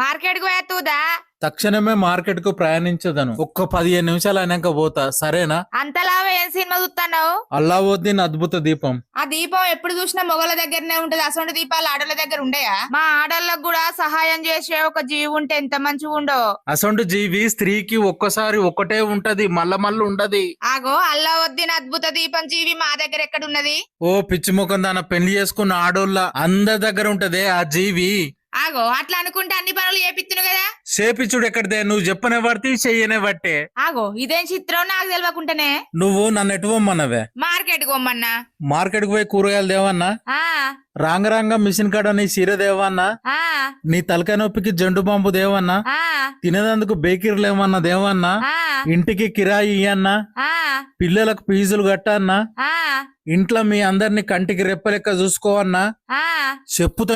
మార్కెట్కు పోయేత్తూదా తక్షణమే మార్కెట్కు ప్రయాణించదను. ఒక్క పదిహేను నిమిషాలు అయినాక పోతా. సరేనా? అంతలావే ఏం సినిమా చూస్తున్నావు అల్లావుద్దీన్ అద్భుత దీపం. ఆ దీపం ఎప్పుడు చూసినా మొగల దగ్గరనే ఉంటది. అసొంటి దీపాలు ఆడల దగ్గర ఉండయా? మా ఆడళ్ళకు కూడా సహాయం చేసే ఒక జీవి ఉంటే ఎంత మంచిగా ఉండో. అసొంటి జీవి స్త్రీకి ఒక్కసారి ఒక్కటే ఉంటది. మల్ల మల్ల ఉండది. ఆగో అల్లావుద్దీన్ అద్భుత దీపం జీవి మా దగ్గర ఎక్కడున్నది ఓ పిచ్చి ముఖం దాన పెళ్ళి చేసుకున్న ఆడోళ్ళ అందరి దగ్గర ఉంటదే ఆ జీవి. ఆగో అట్లా అనుకుంటే అన్ని పనులు చేపిత్తును కదా? సేపిచ్చుడు ఎక్కడిదే? నువ్వు చెప్పనే పడితే చెయ్యనే బట్టే ఆగో ఇదేం చిత్రం? నాకు తెలియకుండానే నువ్వు నన్ను ఎటువమ్మన్నవే మార్కెట్ కొమ్మన్నా మార్కెట్కు పోయి కూరగాయలు దేవన్నా రాంగ రాంగ మిషన్ కాడ నీ చీర దేవన్నా నీ తలకాయ నొప్పికి జండు బాంబు దేవన్నా తినేదందుకు బేకరీలు ఏమన్నా దేవన్నా ఇంటికి కిరాయి ఇయ్యన్నా? పిల్లలకు ఫీజులు కట్టన్నా? ఇంట్లో మీ అందరిని కంటికి రెప్పలెక్క చూసుకోవన్నా? చెప్పుతో